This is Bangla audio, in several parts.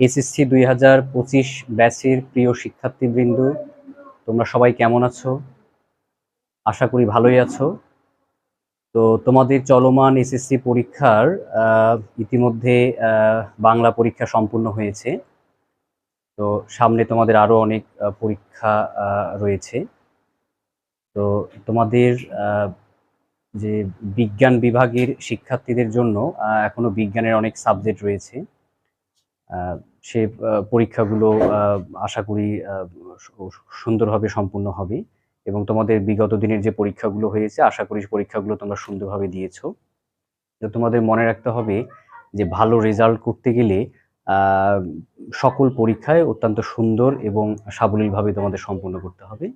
এসএসসি দুই হাজার পঁচিশ ব্যাচের প্রিয় শিক্ষার্থীবৃন্দ তোমরা সবাই কেমন আছো? আশা করি ভালোই আছো। তো তোমাদের চলমান এসএসসি পরীক্ষার ইতিমধ্যে বাংলা পরীক্ষা সম্পূর্ণ হয়েছে। তো সামনে তোমাদের আরও অনেক পরীক্ষা রয়েছে। তো তোমাদের যে বিজ্ঞান বিভাগের শিক্ষার্থীদের জন্য আহ, এখনও বিজ্ঞানের অনেক সাবজেক্ট রয়েছে। সে পরীক্ষাগুলো আশা করি সুন্দরভাবে সম্পূর্ণ হবে। এবং তোমাদের বিগত দিনের যে পরীক্ষাগুলো হয়েছে, আশা করি পরীক্ষাগুলো তোমরা সুন্দরভাবে দিয়েছ। তো তোমাদের মনে রাখতে হবে যে ভালো রেজাল্ট করতে গেলে সকল পরীক্ষায় অত্যন্ত সুন্দর এবং সাবলীলভাবে তোমাদের সম্পন্ন করতে হবে।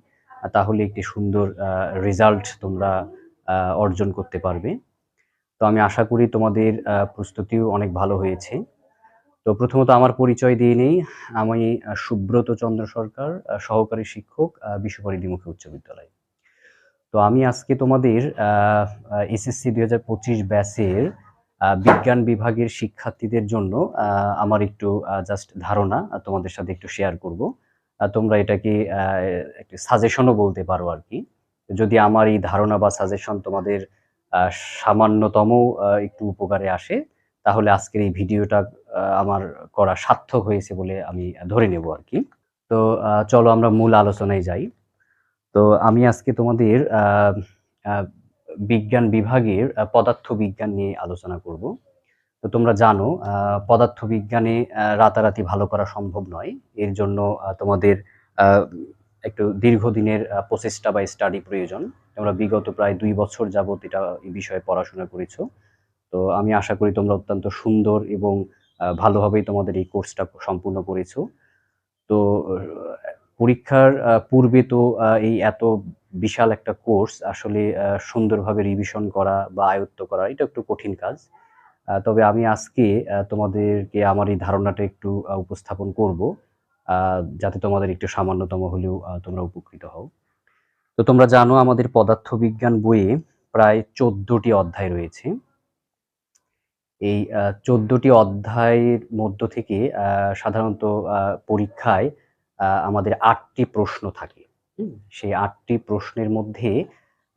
তাহলে একটি সুন্দর রেজাল্ট তোমরা অর্জন করতে পারবে। তো আমি আশা করি তোমাদের প্রস্তুতিও অনেক ভালো হয়েছে। তো প্রথমত আমার পরিচয় দিয়ে নেই। আমি সুব্রত চন্দ্র সরকার সহকারী শিক্ষক বিশ্বপরিধিমুখী উচ্চ বিদ্যালয়। তো আমি আজকে তোমাদের এসএসসি দুই হাজার পঁচিশ ব্যাচের বিজ্ঞান বিভাগের শিক্ষার্থীদের জন্য আমার একটু জাস্ট ধারণা তোমাদের সাথে একটু শেয়ার করব। তোমরা এটাকে একটু সাজেশনও বলতে পারো আর কি। যদি আমার এই ধারণা বা সাজেশন তোমাদের সামান্যতম একটু উপকারে আসে তাহলে আজকের এই ভিডিওটা আমার করা সার্থক হয়েছে বলে আমি ধরে নেব আর কি। তো চলো আমরা মূল আলোচনায় যাই। তো আমি আজকে তোমাদের বিজ্ঞান বিভাগের পদার্থ বিজ্ঞান নিয়ে আলোচনা করব। তো তোমরা জানো পদার্থ বিজ্ঞানে রাতারাতি ভালো করা সম্ভব নয়। এর জন্য তোমাদের একটু দীর্ঘদিনের প্রচেষ্টা বা স্টাডি প্রয়োজন। তোমরা বিগত প্রায় দুই বছর যাবত এটা এই বিষয়ে পড়াশোনা করেছ। তো আমি আশা করি তোমরা অত্যন্ত সুন্দর এবং ভালোভাবেই তোমাদের এই কোর্সটা সম্পূর্ণ করেছ। তো পরীক্ষার পূর্বে তো এই এত বিশাল একটা কোর্স আসলে সুন্দরভাবে রিভিশন করা বা আয়ত্ত করা, এটা একটু কঠিন কাজ। তবে আমি আজকে তোমাদেরকে আমার এই ধারণাটা একটু উপস্থাপন করব যাতে তোমাদের একটু সামান্যতম হলেও তোমরা উপকৃত হও। তো তোমরা জানো আমাদের পদার্থবিজ্ঞান বইয়ে প্রায় চোদ্দটি অধ্যায় রয়েছে। এই চোদ্দটি অধ্যায়ের মধ্য থেকে সাধারণত পরীক্ষায় আমাদের আটটি প্রশ্ন থাকে। সেই আটটি প্রশ্নের মধ্যে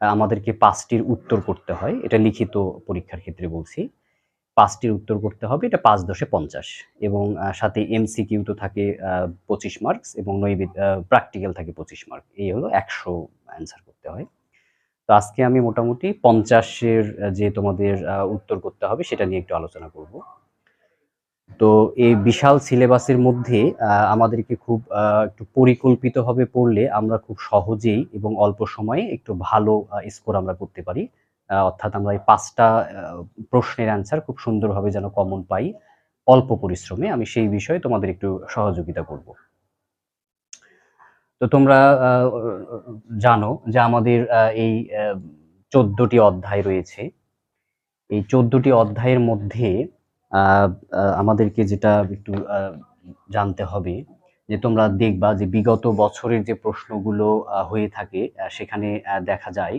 আমাদেরকে পাঁচটির উত্তর করতে হয়। এটা লিখিত পরীক্ষার ক্ষেত্রে বলছি। পাঁচটির উত্তর করতে হবে এটা পাঁচ দশে পঞ্চাশ। এবং সাথে এমসিকিউ তো থাকে পঁচিশ মার্কস এবং নৈবেদ প্র্যাকটিক্যাল থাকে পঁচিশ মার্ক। এই হলো একশো অ্যান্সার করতে হয়। তো আজকে আমি মোটামুটি পঞ্চাশের যে তোমাদের উত্তর করতে হবে সেটা নিয়ে একটু আলোচনা করব। তো এই বিশাল সিলেবাসের মধ্যে আমাদেরকে খুব একটু পরিকল্পিতভাবে পড়লে আমরা খুব সহজেই এবং অল্প সময়ে একটু ভালো স্কোর আমরা করতে পারি। অর্থাৎ আমরা এই পাঁচটা প্রশ্নের অ্যান্সার খুব সুন্দরভাবে যেন কমন পাই। অল্প পরিশ্রমে আমি সেই বিষয়ে তোমাদের একটু সহযোগিতা করব। তো তোমরা জানো যে আমাদের এই চোদ্দটি অধ্যায় রয়েছে। এই চোদ্দটি অধ্যায়ের মধ্যে আমাদেরকে যেটা একটু জানতে হবে, যে তোমরা দেখবা যে বিগত বছরের যে প্রশ্নগুলো হয়ে থাকে সেখানে দেখা যায়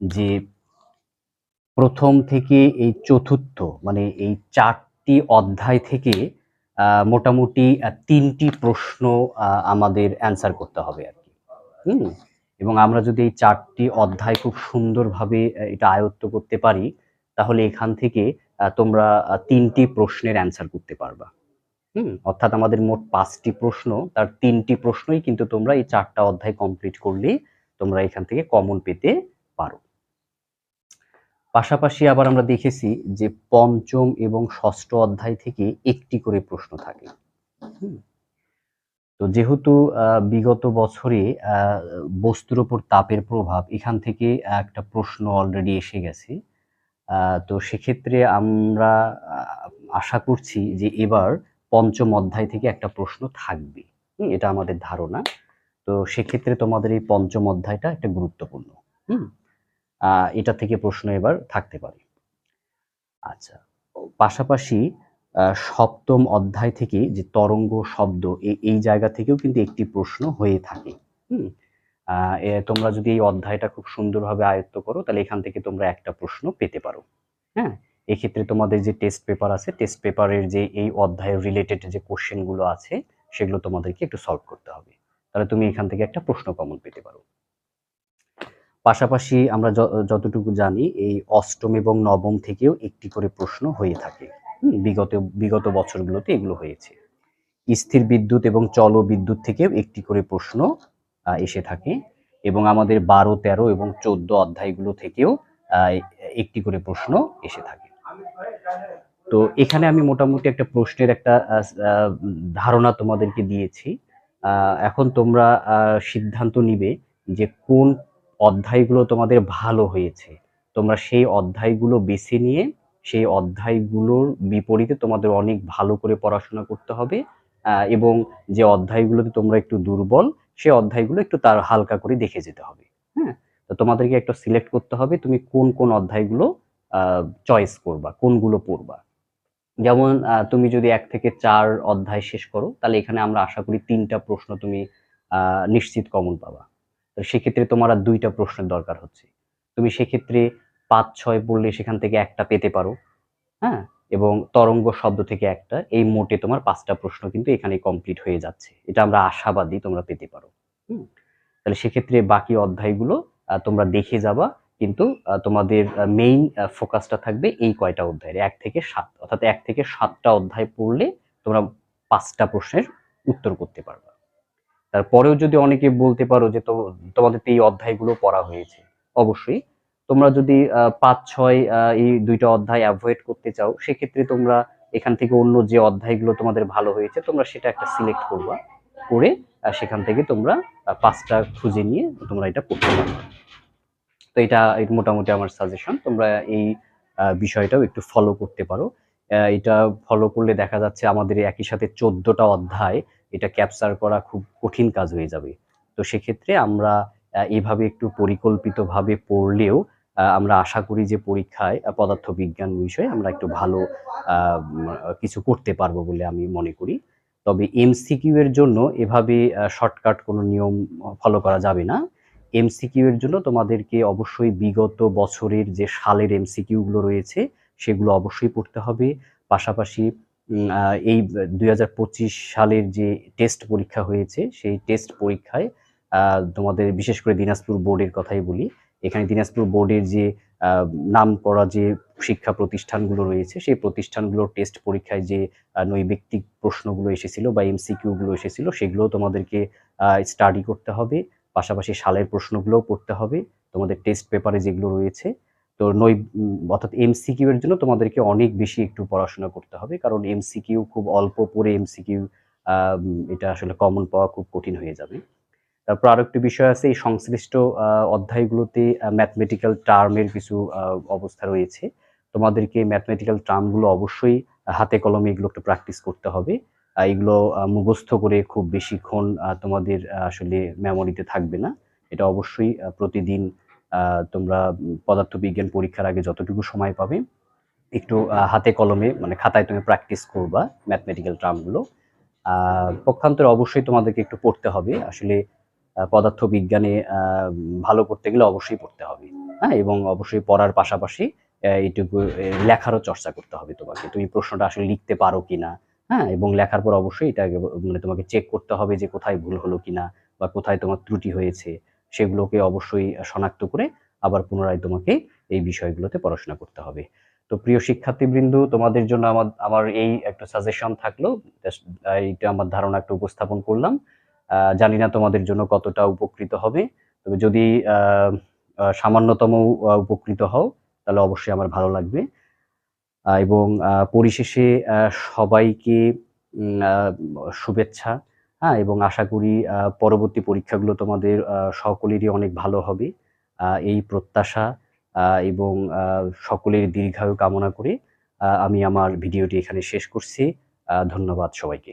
যে প্রথম থেকে এই চতুর্থ মানে এই চারটি অধ্যায় থেকে মোটামুটি তিনটি প্রশ্ন আমাদের অ্যান্সার করতে হবে আর কি। এবং আমরা যদি এই চারটি অধ্যায় খুব সুন্দরভাবে এটা আয়ত্ত করতে পারি, তাহলে এখান থেকে তোমরা তিনটি প্রশ্নের অ্যান্সার করতে পারবা। হুম? অর্থাৎ আমাদের মোট পাঁচটি প্রশ্ন, তার তিনটি প্রশ্নই কিন্তু তোমরা এই চারটা অধ্যায় কমপ্লিট করলে তোমরা এখান থেকে কমন পেতে পারো। পাশাপাশি আবার আমরা দেখেছি যে পঞ্চম এবং ষষ্ঠ অধ্যায় থেকে একটি করে প্রশ্ন থাকে। তো যেহেতু বিগত বছরে বস্তুর ওপর তাপের প্রভাব এখান থেকে একটা প্রশ্ন অলরেডি এসে গেছে। তো সেক্ষেত্রে আমরা আশা করছি যে এবার পঞ্চম অধ্যায় থেকে একটা প্রশ্ন থাকবে। এটা আমাদের ধারণা। তো সেক্ষেত্রে তোমাদের এই পঞ্চম অধ্যায়টা একটা গুরুত্বপূর্ণ। হুম। এটা থেকে প্রশ্ন এবার থাকতে পারে। আচ্ছা পাশাপাশি সপ্তম অধ্যায় থেকে যে তরঙ্গ শব্দ এই জায়গা থেকেও কিন্তু একটি প্রশ্ন হয়ে থাকে। হুম? তোমরা যদি এই অধ্যায়টা খুব সুন্দরভাবে আয়ত্ত করো, তাহলে এখান থেকে তোমরা একটা প্রশ্ন পেতে পারো। হ্যাঁ? এক্ষেত্রে তোমাদের যে টেস্ট পেপার আছে টেস্ট পেপারের যে এই অধ্যায়ের রিলেটেড যে কোশ্চেনগুলো আছে, সেগুলো তোমাদেরকে একটু সলভ করতে হবে। তাহলে তুমি এখান থেকে একটা প্রশ্ন কমন পেতে পারো। পাশাপাশি আমরা যতটুকু জানি, এই অষ্টম এবং নবম থেকেও একটি করে প্রশ্ন হয়ে থাকে। বিগত বিগত বছরগুলোতে এগুলো হয়েছে। স্থির বিদ্যুৎ এবং চল বিদ্যুৎ থেকেও একটি করে প্রশ্ন এসে থাকে এবং আমাদের বারো, তেরো এবং চোদ্দ অধ্যায়গুলো থেকেও একটি করে প্রশ্ন এসে থাকে। তো এখানে আমি মোটামুটি একটা প্রশ্নের একটা ধারণা তোমাদেরকে দিয়েছি। এখন তোমরা সিদ্ধান্ত নিবে যে কোন অধ্যায়গুলো তোমাদের ভালো হয়েছে। তোমরা সেই অধ্যায়গুলো বেছে নিয়ে, সেই অধ্যায়গুলোর বিপরীতে তোমাদের অনেক ভালো করে পড়াশোনা করতে হবে এবং যে অধ্যায়গুলোতে তোমরা একটু দুর্বল সেই অধ্যায়গুলো একটু তার হালকা করে দেখে যেতে হবে হ্যাঁ? তো তোমাদেরকে একটা সিলেক্ট করতে হবে, তুমি কোন কোন অধ্যায়গুলো চয়েস করবা, কোনগুলো পড়বা। যেমন তুমি যদি এক থেকে চার অধ্যায় শেষ করো, তাহলে এখানে আমরা আশা করি তিনটা প্রশ্ন তুমি নিশ্চিত কমন পাবা। তো সেক্ষেত্রে তোমার আর দুইটা প্রশ্নের দরকার হচ্ছে। তুমি সেক্ষেত্রে পাঁচ, ছয় পড়লে সেখান থেকে একটা পেতে পারো হ্যাঁ? এবং তরঙ্গ শব্দ থেকে একটা, এই মোটে তোমার পাঁচটা প্রশ্ন কিন্তু এখানে কমপ্লিট হয়ে যাচ্ছে। এটা আমরা আশাবাদী তোমরা পেতে পারো, হুম? তাহলে সেক্ষেত্রে বাকি অধ্যায়গুলো তোমরা দেখে যাবা, কিন্তু তোমাদের মেইন ফোকাসটা থাকবে এই কয়টা অধ্যায়ের, এক থেকে সাত। অর্থাৎ এক থেকে সাতটা অধ্যায় পড়লে তোমরা পাঁচটা প্রশ্নের উত্তর করতে পারবা। তারপরেও যদি অনেকে বলতে পারো যে তোমাদের এই অধ্যায়গুলো পড়া হয়েছে, অবশ্যই। তোমরা যদি পাঁচ, ছয় এই দুইটা অধ্যায় অ্যাভয়েড করতে চাও, সেক্ষেত্রে তোমরা এখান থেকে অন্য যে অধ্যায়গুলো তোমাদের ভালো হয়েছে, তোমরা সেটা একটা সিলেক্ট করবা, করে সেখান থেকে তোমরা পাঁচটা খুঁজে নিয়ে তোমরা এটা পড়তে পারবে তো এটা মোটামুটি আমার সাজেশন তোমরা এই বিষয়টাও একটু ফলো করতে পারো। এটা ফলো করলে দেখা যাচ্ছে আমাদের একই সাথে চোদ্দটা অধ্যায় এটা ক্যাপচার করা খুব কঠিন কাজ হয়ে যাবে। তো সেক্ষেত্রে আমরা আহ, এইভাবে একটু পরিকল্পিতভাবে পড়লেও আমরা আশা করি যে পরীক্ষায় পদার্থবিজ্ঞান বিষয়ে আমরা একটু ভালো কিছু করতে পারব বলে আমি মনে করি। তবে এমসিকিউ এর জন্য এভাবে শর্টকাট কোনো নিয়ম ফলো করা যাবে না। এমসিকিউ এর জন্য তোমাদেরকে অবশ্যই বিগত বছরের যে সালের এমসিকিউ গুলো রয়েছে সেগুলো অবশ্যই পড়তে হবে। পাশাপাশি এই দুই হাজার পঁচিশ সালের যে টেস্ট পরীক্ষা হয়েছে, সেই টেস্ট পরীক্ষায় তোমাদের বিশেষ করে দিনাজপুর বোর্ডের কথাই বলি। এখানে দিনাজপুর বোর্ডের যে নাম করা যে শিক্ষা প্রতিষ্ঠানগুলো রয়েছে, সেই প্রতিষ্ঠানগুলোর টেস্ট পরীক্ষায় যে নৈবেক্তিক প্রশ্নগুলো এসেছিল বা এমসিকিউ গুলো এসেছিল সেগুলো তোমাদেরকে স্টাডি করতে হবে। পাশাপাশি সালের প্রশ্নগুলোও পড়তে হবে। তোমাদের টেস্ট পেপারে যেগুলো রয়েছে তো নৈ উম, অর্থাৎ এমসিকিউ এর জন্য তোমাদেরকে অনেক বেশি একটু পড়াশোনা করতে হবে কারণ এমসিকিউ খুব অল্প পড়ে এমসিকিউ এটা আসলে কমন পাওয়া খুব কঠিন হয়ে যাবে। তারপর আরেকটি বিষয় আছে এই সংশ্লিষ্ট অধ্যায়গুলোতে ম্যাথমেটিক্যাল টার্মের কিছু অবস্থা রয়েছে। তোমাদেরকে ম্যাথমেটিক্যাল টার্মগুলো অবশ্যই হাতে কলমে এগুলো একটু প্র্যাকটিস করতে হবে। এগুলো মুখস্থ করে খুব বেশিক্ষণ তোমাদের আসলে মেমোরিতে থাকবে না। এটা অবশ্যই প্রতিদিন তোমরা পদার্থবিজ্ঞান পরীক্ষার আগে যতটুকু সময় পাবে, একটু হাতে কলমে মানে খাতায় তুমি প্র্যাকটিস করবা ম্যাথমেটিক্যাল টার্মগুলো পক্ষান্তরে অবশ্যই তোমাদেরকে একটু পড়তে হবে। আসলে পদার্থবিজ্ঞানে ভালো করতে গেলে অবশ্যই পড়তে হবে। হ্যাঁ এবং অবশ্যই পড়ার পাশাপাশি এইটুকু লেখারও চর্চা করতে হবে তোমাকে। তুমি প্রশ্নটা আসলে লিখতে পারো কিনা হ্যাঁ এবং লেখার পর অবশ্যই এটা মানে তোমাকে চেক করতে হবে যে কোথায় ভুল হলো কিনা বা কোথায় তোমার ত্রুটি হয়েছে। সেগুলোকে অবশ্যই শনাক্ত করে আবার পুনরায় তোমাকে এই বিষয়গুলোতে পড়াশোনা করতে হবে। তো প্রিয় শিক্ষার্থীবৃন্দ, তোমাদের জন্য আমার আমার এই একটা সাজেশন থাকল এইটা আমার ধারণা একটু উপস্থাপন করলাম। জানি না তোমাদের জন্য কতটা উপকৃত হবে, তবে যদি সামান্যতম উপকৃত হও, তাহলে অবশ্যই আমার ভালো লাগবে। এবং পরিশেষে সবাইকে শুভেচ্ছা। হ্যাঁ এবং আশা করি পরবর্তী পরীক্ষাগুলো তোমাদের সকলেরই অনেক ভালো হবে। এই প্রত্যাশা এবং সকলের দীর্ঘায়ু কামনা করে আমি আমার ভিডিওটি এখানে শেষ করছি। ধন্যবাদ সবাইকে।